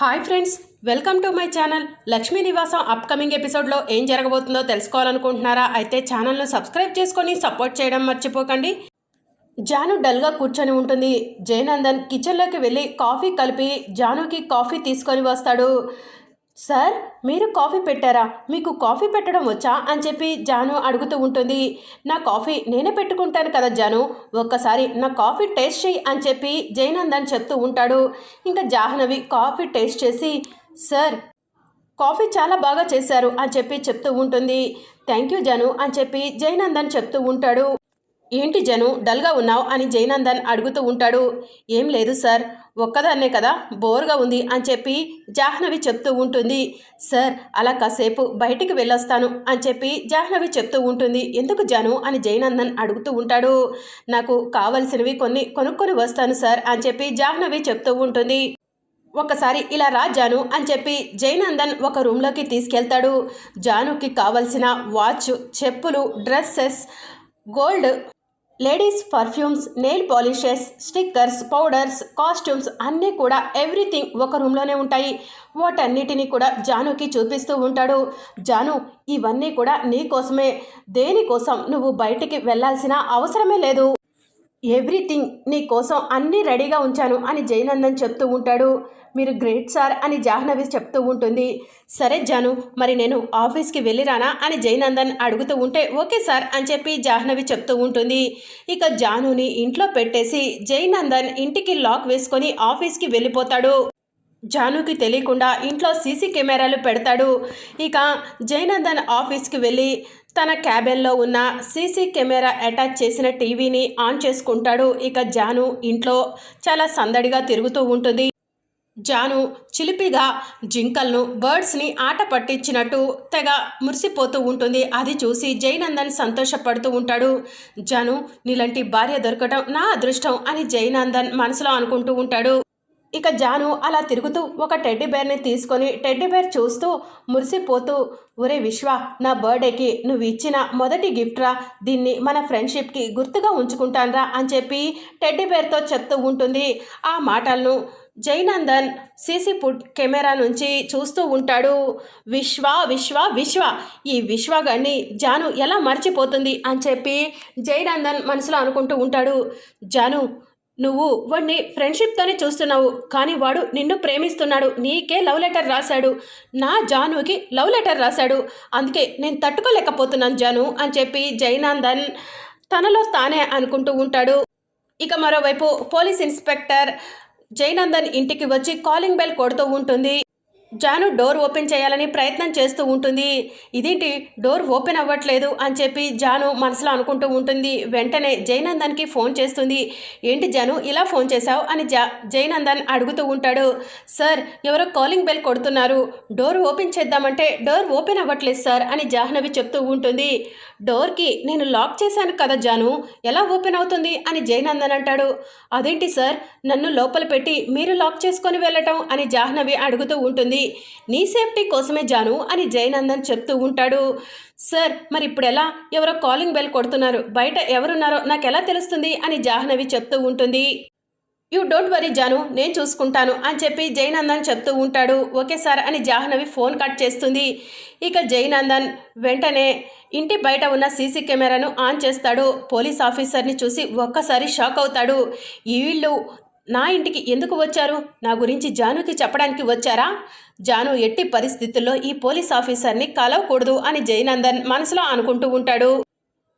Hi friends welcome to my channel. Lakshmi Nivasam upcoming ఎపిసోడ్లో ఏం జరగబోతుందో తెలుసుకోవాలనుకుంటున్నారా? అయితే ఛానల్ను సబ్స్క్రైబ్ చేసుకొని సపోర్ట్ చేయడం మర్చిపోకండి. జాను డల్గా కూర్చొని ఉంటుంది. జయనందన్ కిచెన్లోకి వెళ్ళి కాఫీ కలిపి జానుకి కాఫీ తీసుకొని వస్తాడు. సార్ మీరు కాఫీ పెట్టారా? మీకు కాఫీ పెట్టడం వచ్చా? అని చెప్పి జాను అడుగుతూ ఉంటుంది. నా కాఫీ నేనే పెట్టుకుంటాను కదా జాను. ఒక్కసారి నా కాఫీ టేస్ట్ చేయి అని చెప్పి జయనందన్ చెప్తూ ఉంటాడు. ఇంకా జాహ్నవి కాఫీ టేస్ట్ చేసి సార్ కాఫీ చాలా బాగా చేశారు అని చెప్పి చెప్తూ ఉంటుంది. థ్యాంక్ యూ జను అని చెప్పి జయనందన్ చెప్తూ ఉంటాడు. ఏంటి జను డల్గా ఉన్నావు అని జయనందన్ అడుగుతూ ఉంటాడు. ఏం లేదు సార్ ఒక్కదాన్నే కదా బోర్గా ఉంది అని చెప్పి జాహ్నవి చెప్తూ ఉంటుంది. సార్ అలా కాసేపు బయటికి వెళ్ళొస్తాను అని చెప్పి జాహ్నవి చెప్తూ ఉంటుంది. ఎందుకు జాను అని జయనందన్ అడుగుతూ ఉంటాడు. నాకు కావలసినవి కొన్ని కొనుక్కొని వస్తాను సార్ అని చెప్పి జాహ్నవి చెప్తూ ఉంటుంది. ఒకసారి ఇలా రా జాను అని చెప్పి జయనందన్ ఒక రూమ్లోకి తీసుకెళ్తాడు. జానుకి కావలసిన వాచ్ చెప్పులు dresses gold ladies perfumes nail polishes stickers powders costumes అన్నీ కూడా ఎవ్రీథింగ్ ఒక రూమ్లోనే ఉంటాయి. వాటన్నిటినీ కూడా జానుకి చూపిస్తూ ఉంటాడు. జాను ఇవన్నీ కూడా నీ కోసమే. దేనికోసం నువ్వు బయటికి వెళ్ళాల్సిన అవసరమే లేదు. ఎవ్రీథింగ్ నీ కోసం అన్నీ రెడీగా ఉంచాను అని జయనందన్ చెప్తూ ఉంటాడు. మీరు గ్రేట్ సార్ అని జాహ్నవి చెప్తూ ఉంటుంది. సరే జాను మరి నేను ఆఫీస్కి వెళ్ళిరానా అని జయనందన్ అడుగుతూ ఉంటే ఓకే సార్ అని చెప్పి జాహ్నవి చెప్తూ ఉంటుంది. ఇక జానుని ఇంట్లో పెట్టేసి జయనందన్ ఇంటికి లాక్ వేసుకొని ఆఫీస్కి వెళ్ళిపోతాడు. జానుకి తెలియకుండా ఇంట్లో సీసీ కెమెరాలు పెడతాడు. ఇక జయనందన్ ఆఫీస్కి వెళ్ళి తన క్యాబిన్లో ఉన్న సీసీ కెమెరా అటాచ్ చేసిన టీవీని ఆన్ చేసుకుంటాడు. ఇక జాను ఇంట్లో చాలా సందడిగా తిరుగుతూ ఉంటుంది. జాను చిలిపిగా జింకలను బర్డ్స్ని ఆట పట్టించినట్టు తెగ మురిసిపోతూ ఉంటుంది. అది చూసి జయనందన్ సంతోషపడుతూ ఉంటాడు. జాను నీలాంటి భార్య దొరకటం నా అదృష్టం అని జయనందన్ మనసులో అనుకుంటూ ఉంటాడు. ఇక జాను అలా తిరుగుతూ ఒక టెడ్డీ బేర్ని తీసుకొని టెడ్డీ బేర్ చూస్తూ మురిసిపోతూ ఒరే విశ్వ నా బర్త్డేకి నువ్వు ఇచ్చిన మొదటి గిఫ్ట్ రా. దీన్ని మన ఫ్రెండ్షిప్కి గుర్తుగా ఉంచుకుంటానురా అని చెప్పి టెడ్డీ బేర్తో చెప్తూ ఉంటుంది. ఆ మాటలను జైనందన్ సీసీ ఫుట్ కెమెరా నుంచి చూస్తూ ఉంటాడు. విశ్వ విశ్వ విశ్వ ఈ విశ్వగాన్ని జాను ఎలా మర్చిపోతుంది అని చెప్పి జైనందన్ మనసులో అనుకుంటూ ఉంటాడు. జాను నువ్వు వాడిని ఫ్రెండ్షిప్తోనే చూస్తున్నావు కానీ వాడు నిన్ను ప్రేమిస్తున్నాడు. నీకే లవ్ లెటర్ రాశాడు. నా జానుకి లవ్ లెటర్ రాశాడు. అందుకే నేను తట్టుకోలేకపోతున్నాను జాను అని చెప్పి జైనందన్ తనలో తానే అనుకుంటూ ఉంటాడు. ఇక మరోవైపు పోలీస్ ఇన్స్పెక్టర్ జయనందన్ ఇంటికి వచ్చి కాలింగ్ బెల్ కొడుతూ ఉంటుంది. జాను డోర్ ఓపెన్ చేయాలని ప్రయత్నం చేస్తూ ఉంటుంది. ఇదేంటి? డోర్ ఓపెన్ అవ్వట్లేదు అని చెప్పి జాను మనసులో అనుకుంటూ ఉంటుంది. వెంటనే జయనందన్కి ఫోన్ చేస్తుంది. ఏంటి జాను ఇలా ఫోన్ చేశావు? అని జా జయనందన్ అడుగుతూ ఉంటాడు. సార్ ఎవరో కాలింగ్ బెల్ కొడుతున్నారు. డోర్ ఓపెన్ చేద్దామంటే డోర్ ఓపెన్ అవ్వట్లేదు సార్ అని జాహ్నవి చెప్తూ ఉంటుంది. డోర్కి నేను లాక్ చేశాను కదా జాను ఎలా ఓపెన్ అవుతుంది? అని జయనందన్ అంటాడు. అదేంటి సార్ నన్ను లోపల పెట్టి మీరు లాక్ చేసుకొని వెళ్ళటం? అని జాహ్నవి అడుగుతూ ఉంటుంది. నీ సేఫ్టీ కోసమే జాను అని జయనందన్ చెప్తూ ఉంటాడు. సార్ మరి ఇప్పుడు ఎలా? ఎవరో కాలింగ్ బెల్ కొడుతున్నారు. బయట ఎవరున్నారో నాకు ఎలా తెలుస్తుంది? అని జాహ్నవి చెప్తూ ఉంటుంది. యూ డోంట్ వరీ జాను నేను చూసుకుంటాను అని చెప్పి జయనందన్ చెప్తూ ఉంటాడు. ఓకే సార్ అని జాహ్నవి ఫోన్ కట్ చేస్తుంది. ఇక జయనందన్ వెంటనే ఇంటి బయట ఉన్న సీసీ కెమెరాను ఆన్ చేస్తాడు. పోలీస్ ఆఫీసర్ని చూసి ఒక్కసారి షాక్ అవుతాడు. వీళ్ళు నా ఇంటికి ఎందుకు వచ్చారు? నా గురించి జానుకి చెప్పడానికి వచ్చారా? జాను ఎట్టి పరిస్థితుల్లో ఈ పోలీస్ ఆఫీసర్ని కలవకూడదు అని జయనందన్ మనసులో అనుకుంటూ ఉంటాడు.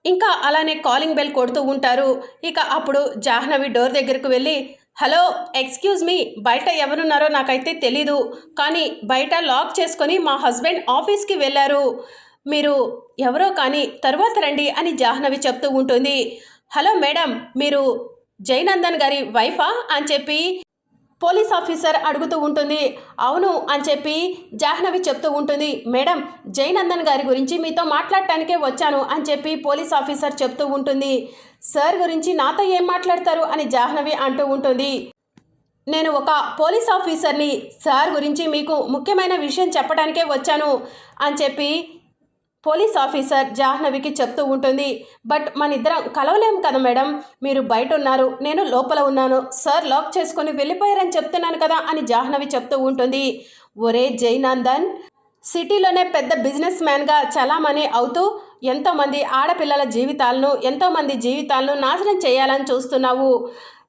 ఇంకా అలానే కాలింగ్ బెల్ కొడుతూ ఉంటారు. ఇక అప్పుడు జాహ్నవి డోర్ దగ్గరకు వెళ్ళి హలో ఎక్స్క్యూజ్ మీ బయట ఎవరున్నారో నాకైతే తెలీదు. కానీ బయట లాక్ చేసుకొని మా హస్బెండ్ ఆఫీస్కి వెళ్ళారు. మీరు ఎవరో కానీ తర్వాత రండి అని జాహ్నవి చెప్తూ ఉంటుంది. హలో మేడం మీరు జయనందన్ గారి వైఫా అని చెప్పి పోలీస్ ఆఫీసర్ అడుగుతూ ఉంటుంది. అవును అని చెప్పి జాహ్నవి చెప్తూ ఉంటుంది. మేడం జయనందన్ గారి గురించి మీతో మాట్లాడటానికే వచ్చాను అని చెప్పి పోలీస్ ఆఫీసర్ చెప్తూ ఉంటుంది. సార్ గురించి నాతో ఏం మాట్లాడతారు అని జాహ్నవి అంటూ ఉంటుంది. నేను ఒక పోలీస్ ఆఫీసర్ని సార్ గురించి మీకు ముఖ్యమైన విషయం చెప్పడానికే వచ్చాను అని చెప్పి పోలీస్ ఆఫీసర్ జాహ్నవికి చెప్తూ ఉంటుంది బట్ మన ఇద్దరం కలవలేము కదా మేడం మీరు బయట ఉన్నారు నేను లోపల ఉన్నాను సార్ లాక్ చేసుకొని వెళ్ళిపోయారని చెప్తున్నాను కదా అని జాహ్నవి చెప్తూ ఉంటుంది. ఒరే జైనందన్ సిటీలోనే పెద్ద బిజినెస్ మ్యాన్గా చలామణి అవుతూ ఎంతోమంది ఆడపిల్లల జీవితాలను ఎంతోమంది జీవితాలను నాశనం చేయాలని చూస్తున్నావు.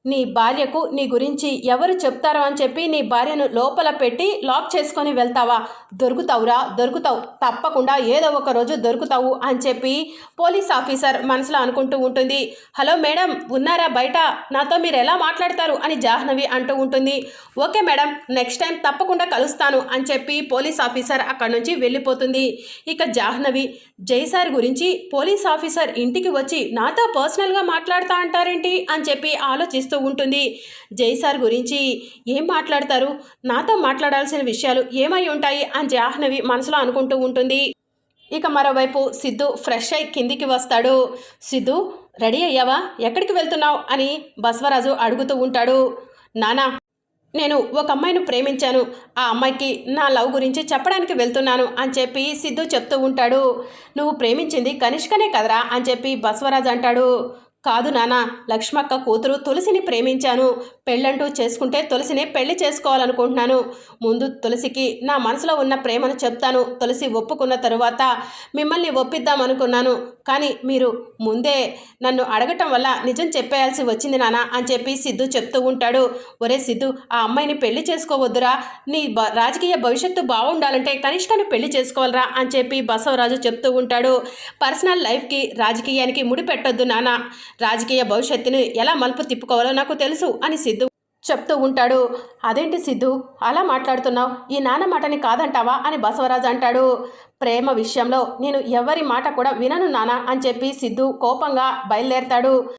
నీ భార్యకు నీ గురించి ఎవరు చెప్తారో అని చెప్పి నీ భార్యను లోపల పెట్టి లాక్ చేసుకొని వెళ్తావా? దొరుకుతావురా దొరుకుతావు. తప్పకుండా ఏదో ఒక రోజు దొరుకుతావు అని చెప్పి పోలీస్ ఆఫీసర్ మనసులో అనుకుంటూ ఉంటుంది. హలో మేడం ఉన్నారా బయట? నాతో మీరు ఎలా మాట్లాడతారు? అని జాహ్నవి అంటూ ఉంటుంది. ఓకే మేడం నెక్స్ట్ టైం తప్పకుండా కలుస్తాను అని చెప్పి పోలీస్ ఆఫీసర్ అక్కడి నుంచి వెళ్ళిపోతుంది. ఇక జాహ్నవి జై సార్ గురించి పోలీస్ ఆఫీసర్ ఇంటికి వచ్చి నాతో పర్సనల్గా మాట్లాడతా అంటారేంటి? అని చెప్పి ఆలోచిస్తూ ఉంటుంది. జై సార్ గురించి ఏం మాట్లాడతారు? నాతో మాట్లాడాల్సిన విషయాలు ఏమై ఉంటాయి? అని జాహ్నవి మనసులో అనుకుంటూ ఉంటుంది. ఇక మరోవైపు సిద్ధు ఫ్రెష్ అయి కిందికి వస్తాడు. సిద్ధు రెడీ అయ్యావా? ఎక్కడికి వెళ్తున్నావు? అని బసవరాజు అడుగుతూ ఉంటాడు. నానా నేను ఒక అమ్మాయిని ప్రేమించాను. ఆ అమ్మాయికి నా లవ్ గురించి చెప్పడానికి వెళ్తున్నాను అని చెప్పి సిద్ధు చెప్తూ ఉంటాడు. నువ్వు ప్రేమించింది కనిష్కనే కదరా? అని చెప్పి బసవరాజు అంటాడు. కాదు నాన్న లక్ష్మక్క కూతురు తులసిని ప్రేమించాను. పెళ్ళంటూ చేసుకుంటే తులసిని పెళ్ళి చేసుకోవాలనుకుంటున్నాను. ముందు తులసికి నా మనసులో ఉన్న ప్రేమను చెప్తాను. తులసి ఒప్పుకున్న తరువాత మిమ్మల్ని ఒప్పిద్దామనుకున్నాను. కానీ మీరు ముందే నన్ను అడగటం వల్ల నిజం చెప్పేయాల్సి వచ్చింది నాన్న అని చెప్పి సిద్ధు చెప్తూ ఉంటాడు. ఒరే సిద్ధు ఆ అమ్మాయిని పెళ్ళి చేసుకోవద్దురా. నీ బ రాజకీయ భవిష్యత్తు బాగుండాలంటే కనిష్కను పెళ్ళి చేసుకోవాలరా అని చెప్పి బసవరాజు చెప్తూ ఉంటాడు. పర్సనల్ లైఫ్కి రాజకీయానికి ముడిపెట్టొద్దు నాన్న రాజకీయ భవిష్యత్తును ఎలా మలుపు తిప్పుకోవాలో నాకు తెలుసు అని సిద్ధు చెప్తూ ఉంటాడు. అదేంటి సిద్ధు? అలా మాట్లాడుతున్నావు? ఈ నాన్న మాటని కాదంటావా? అని బసవరాజు అంటాడు. ప్రేమ విషయంలో నేను ఎవరి మాట కూడా వినను నానా అని చెప్పి సిద్ధు కోపంగా బయలుదేరతాడు.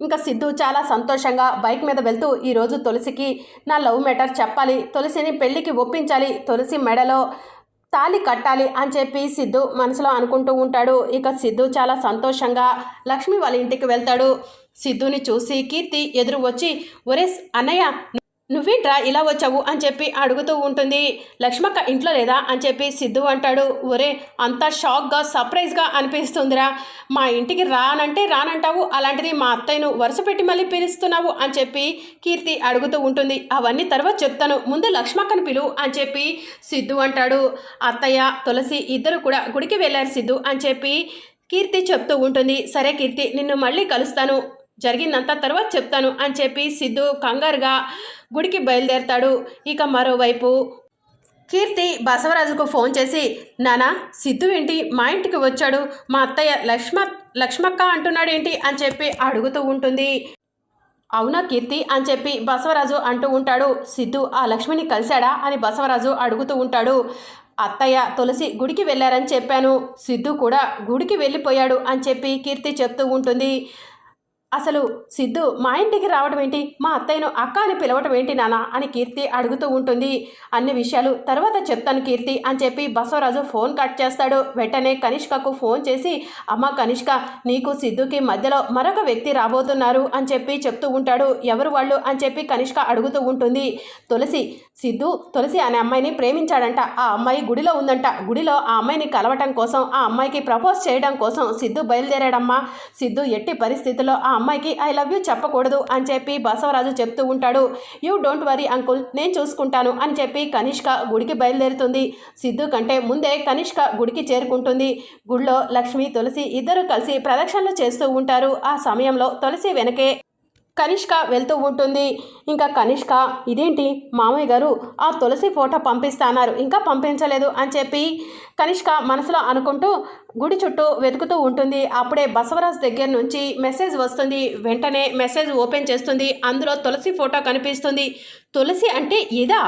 ఇంకా సిద్ధు చాలా సంతోషంగా బైక్ మీద వెళ్తూ ఈరోజు తులసికి నా లవ్ మ్యాటర్ చెప్పాలి. తులసిని పెళ్ళికి ఒప్పించాలి. తులసి మెడలో తాళి కట్టాలి అని చెప్పి సిద్ధు మనసులో అనుకుంటూ ఉంటాడు. ఇక సిద్ధు చాలా సంతోషంగా లక్ష్మి వాళ్ళ ఇంటికి వెళ్తాడు. సిద్ధుని చూసి కీర్తి ఎదురు వచ్చి ఒరేస్ అన్నయ్య నువ్వేంట్రా ఇలా వచ్చావు అని చెప్పి అడుగుతూ ఉంటుంది. లక్ష్మక్క ఇంట్లో లేదా అని చెప్పి సిద్ధు అంటాడు. ఒరే అంత షాక్గా సర్ప్రైజ్గా అనిపిస్తుందిరా. మా ఇంటికి రానంటే రానంటావు. అలాంటిది మా అత్తయ్యను వరుస పెట్టి మళ్ళీ పిలుస్తున్నావు అని చెప్పి కీర్తి అడుగుతూ ఉంటుంది. అవన్నీ తర్వాత చెప్తాను. ముందు లక్ష్మక్కను పిలు అని చెప్పి సిద్ధు అంటాడు. అత్తయ్య తులసి ఇద్దరు కూడా గుడికి వెళ్ళారు సిద్ధు అని చెప్పి కీర్తి చెప్తూ ఉంటుంది. సరే కీర్తి నిన్ను మళ్ళీ కలుస్తాను. జరిగిందంతా తర్వాత చెప్తాను అని చెప్పి సిద్ధు కంగారుగా గుడికి బయలుదేరతాడు. ఇక మరోవైపు కీర్తి బసవరాజుకు ఫోన్ చేసి నానా సిద్ధు ఏంటి? మా ఇంటికి వచ్చాడు. మా అత్తయ్య లక్ష్మ లక్ష్మక్క అంటున్నాడేంటి అని చెప్పి అడుగుతూ ఉంటుంది. అవునా కీర్తి? అని చెప్పి బసవరాజు అంటూ ఉంటాడు. సిద్ధు ఆ లక్ష్మిని కలిశాడా? అని బసవరాజు అడుగుతూ ఉంటాడు. అత్తయ్య తులసి గుడికి వెళ్ళారని చెప్పాను. సిద్ధు కూడా గుడికి వెళ్ళిపోయాడు అని చెప్పి కీర్తి చెప్తూ ఉంటుంది. అసలు సిద్ధు మా ఇంటికి రావడం ఏంటి? మా అత్తయ్యను అక్క అని పిలవటం ఏంటి నానా అని కీర్తి అడుగుతూ ఉంటుంది. అన్ని విషయాలు తర్వాత చెప్తాను కీర్తి అని చెప్పి బసవరాజు ఫోన్ కట్ చేస్తాడు. వెంటనే కనిష్కకు ఫోన్ చేసి అమ్మ కనిష్క నీకు సిద్ధుకి మధ్యలో మరొక వ్యక్తి రాబోతున్నారు అని చెప్పి చెప్తూ ఉంటాడు. ఎవరు వాళ్ళు? అని చెప్పి కనిష్క అడుగుతూ ఉంటుంది. తులసి సిద్ధు తులసి అనే అమ్మాయిని ప్రేమించాడంట. ఆ అమ్మాయి గుడిలో ఉందంట. గుడిలో ఆ అమ్మాయిని కలవటం కోసం ఆ అమ్మాయికి ప్రపోజ్ చేయడం కోసం సిద్ధు బయలుదేరాడమ్మా. సిద్ధు ఎట్టి పరిస్థితుల్లో ఆ అమ్మాయికి ఐ లవ్ యూ చెప్పకూడదు అని చెప్పి బసవరాజు చెప్తూ ఉంటాడు. యూ డోంట్ వరీ అంకుల్ నేను చూసుకుంటాను అని చెప్పి కనిష్క గుడికి బయలుదేరుతుంది. సిద్ధు కంటే ముందే కనిష్క గుడికి చేరుకుంటుంది. గుడిలో లక్ష్మి తులసి ఇద్దరు కలిసి ప్రదక్షిణలు చేస్తూ ఉంటారు. ఆ సమయంలో తులసి వెనకే కనిష్క వెళ్తూ ఉంటుంది. ఇంకా కనిష్క ఇదేంటి? మామయ్య గారు ఆ తులసి ఫోటో పంపిస్తాన్నారు. ఇంకా పంపించలేదు అని చెప్పి కనిష్క మనసులో అనుకుంటూ గుడి చుట్టూ వెతుకుతూ ఉంటుంది. అప్పుడే బసవరాజ్ దగ్గర నుంచి మెసేజ్ వస్తుంది. వెంటనే మెసేజ్ ఓపెన్ చేస్తుంది. అందులో తులసి ఫోటో కనిపిస్తుంది. తులసి అంటే ఇదా?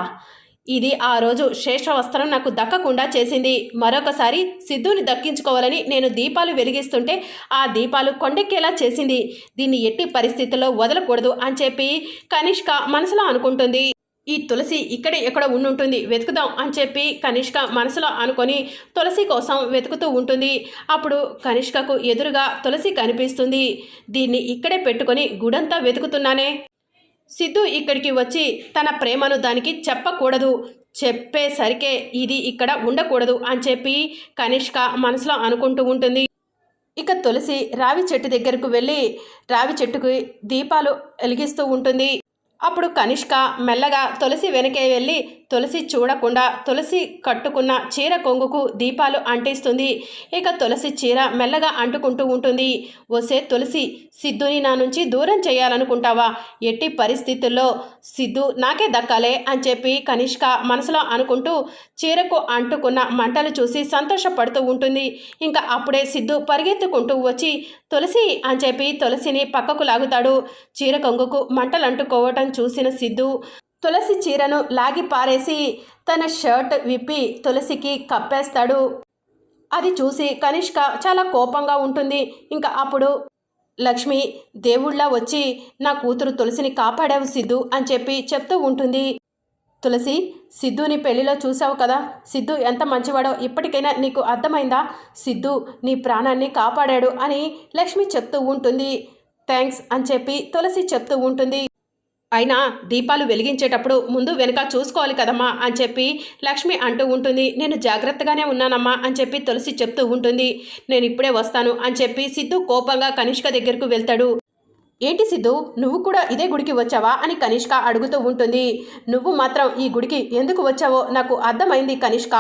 ఇది ఆ రోజు శేషవస్త్రం నాకు దక్కకుండా చేసింది. మరొకసారి సిద్ధుని దక్కించుకోవాలని నేను దీపాలు వెలిగిస్తుంటే ఆ దీపాలు కొండెక్కేలా చేసింది. దీన్ని ఎట్టి పరిస్థితుల్లో వదలకూడదు అని చెప్పి కనిష్క మనసులో అనుకుంటుంది. ఈ తులసి ఇక్కడే ఎక్కడ ఉండుంటుంది. వెతుకుదాం అని చెప్పి కనిష్క మనసులో అనుకొని తులసి కోసం వెతుకుతూ ఉంటుంది. అప్పుడు కనిష్కకు ఎదురుగా తులసి కనిపిస్తుంది. దీన్ని ఇక్కడే పెట్టుకొని గుడంతా వెతుకుతున్నానే. సిద్ధు ఇక్కడికి వచ్చి తన ప్రేమను దానికి చెప్పకూడదు. చెప్పేసరికే ఇది ఇక్కడ ఉండకూడదు అని చెప్పి కనిష్క మనసులో అనుకుంటూ ఉంటుంది. ఇక తులసి రావి చెట్టు దగ్గరకు వెళ్ళి రావి చెట్టుకి దీపాలు వెలిగిస్తూ ఉంటుంది. అప్పుడు కనిష్క మెల్లగా తులసి వెనకే వెళ్ళి తులసి చూడకుండా తులసి కట్టుకున్న చీర కొంగుకు దీపాలు అంటిస్తుంది. ఇక తులసి చీర మెల్లగా అంటుకుంటూ ఉంటుంది. వసే తులసి సిద్ధుని నా నుంచి దూరం చేయాలనుకుంటావా? ఎట్టి పరిస్థితుల్లో సిద్ధు నాకే దక్కాలే అని చెప్పి కనిష్క మనసులో అనుకుంటూ చీరకు అంటుకున్న మంటలు చూసి సంతోషపడుతూ ఉంటుంది. ఇంకా అప్పుడే సిద్ధు పరిగెత్తుకుంటూ వచ్చి తులసి అని చెప్పి తులసిని పక్కకు లాగుతాడు. చీర కొంగుకు మంటలు అంటుకోవటం చూసిన సిద్ధు తులసి చీరను లాగి పారేసి తన షర్ట్ విప్పి తులసికి కప్పేస్తాడు. అది చూసి కనిష్క చాలా కోపంగా ఉంటుంది. ఇంకా అప్పుడు లక్ష్మి దేవుళ్ళ వచ్చి నా కూతురు తులసిని కాపాడావు సిద్ధు అని చెప్పి చెప్తూ ఉంటుంది. తులసి సిద్ధుని పెళ్ళిలో చూసావు కదా? సిద్ధు ఎంత మంచివాడో ఇప్పటికైనా నీకు అర్థమైందా? సిద్ధు నీ ప్రాణాన్ని కాపాడాడు అని లక్ష్మి చెప్తూ ఉంటుంది. థ్యాంక్స్ అని చెప్పి తులసి చెప్తూ ఉంటుంది. అయినా దీపాలు వెలిగించేటప్పుడు ముందు వెనుక చూసుకోవాలి కదమ్మా అని చెప్పి లక్ష్మి అంటూ ఉంటుంది. నేను జాగ్రత్తగానే ఉన్నానమ్మా అని చెప్పి తులసి చెప్తూ ఉంటుంది. నేను ఇప్పుడే వస్తాను అని చెప్పి సిద్ధు కోపంగా కనిష్క దగ్గరకు వెళ్తాడు. ఏంటి సిద్ధు నువ్వు కూడా ఇదే గుడికి వచ్చావా అని కనిష్క అడుగుతూ ఉంటుంది. నువ్వు మాత్రం ఈ గుడికి ఎందుకు వచ్చావో నాకు అర్థమైంది కనిష్క.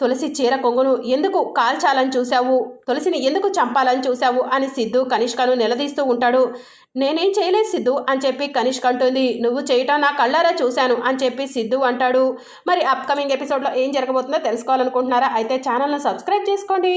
తులసి చీర కొంగును ఎందుకు కాల్చాలని చూశావు? తులసిని ఎందుకు చంపాలని చూశావు? అని సిద్ధు కనిష్కను నిలదీస్తూ ఉంటాడు. నేనేం చేయలేదు సిద్ధు అని చెప్పి కనిష్క అంటుంది. నువ్వు చేయటం నా కళ్ళారా చూశాను అని చెప్పి సిద్ధు అంటాడు. మరి అప్కమింగ్ ఎపిసోడ్లో ఏం జరగబోతుందో తెలుసుకోవాలనుకుంటున్నారా? అయితే ఛానల్ను సబ్స్క్రైబ్ చేసుకోండి.